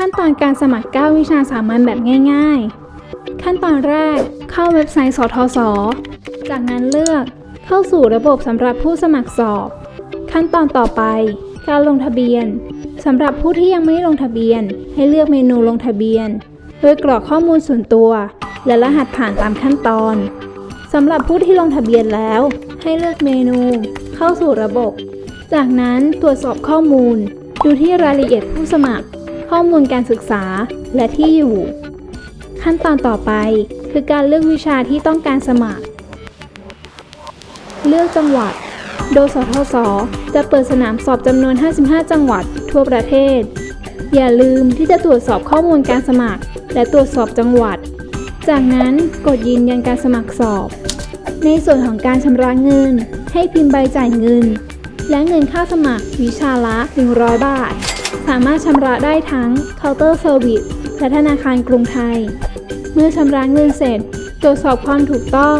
ขั้นตอนการสมัคร 9 วิชาสามัญแบบง่าย ๆ ขั้นตอนแรกเข้าเว็บไซต์สทศ จากนั้นเลือกเข้าสู่ระบบสำหรับผู้สมัครสอบ ขั้นตอนต่อไป การลงทะเบียนสำหรับผู้ที่ยังไม่ลงทะเบียน ให้เลือกเมนูลงทะเบียน โดยกรอกข้อมูลส่วนตัว และรหัสผ่านตามขั้นตอนสำหรับผู้ที่ลงทะเบียนแล้ว ให้เลือกเมนู เข้าสู่ระบบ จากนั้นตรวจสอบข้อมูล ดูที่รายละเอียดผู้สมัคร ข้อมูลการศึกษา และที่อยู่ ขั้นตอนต่อไปคือการเลือกวิชาที่ต้องการสมัคร เลือกจังหวัด โดยสทศจะเปิดสนามสอบจำนวน 55 จังหวัดทั่วประเทศ อย่าลืมที่จะตรวจสอบข้อมูลการสมัคร และตรวจสอบจังหวัด จากนั้นกดยืนยันการสมัครสอบ ในส่วนของการชำระเงิน ให้พิมพ์ใบจ่ายเงิน และเงินค่าสมัครวิชาละ 100 บาท สามารถชำระได้ทั้งเคาน์เตอร์เซอร์วิสและธนาคารกรุงไทย เมื่อชำระเงินเสร็จ ตรวจสอบความถูกต้อง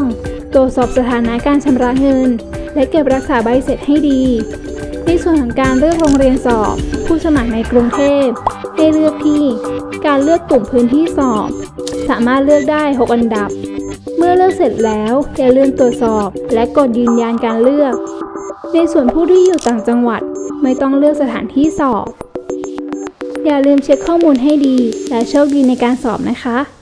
ตรวจสอบสถานะการชำระเงิน และเก็บรักษาใบเสร็จให้ดี ในส่วนของการเลือกโรงเรียนสอบ ผู้สมัครในกรุงเทพให้เลือกที่ การเลือกกลุ่มพื้นที่สอบ สามารถเลือกได้ 6 อันดับ เมื่อเลือกเสร็จแล้วอย่าลืมตรวจสอบและกดยืนยันการเลือก ในส่วนผู้ที่อยู่ต่างจังหวัดไม่ต้องเลือกสถานที่สอบ อย่าลืมเช็คข้อมูลให้ดี และโชคดีในการสอบนะคะ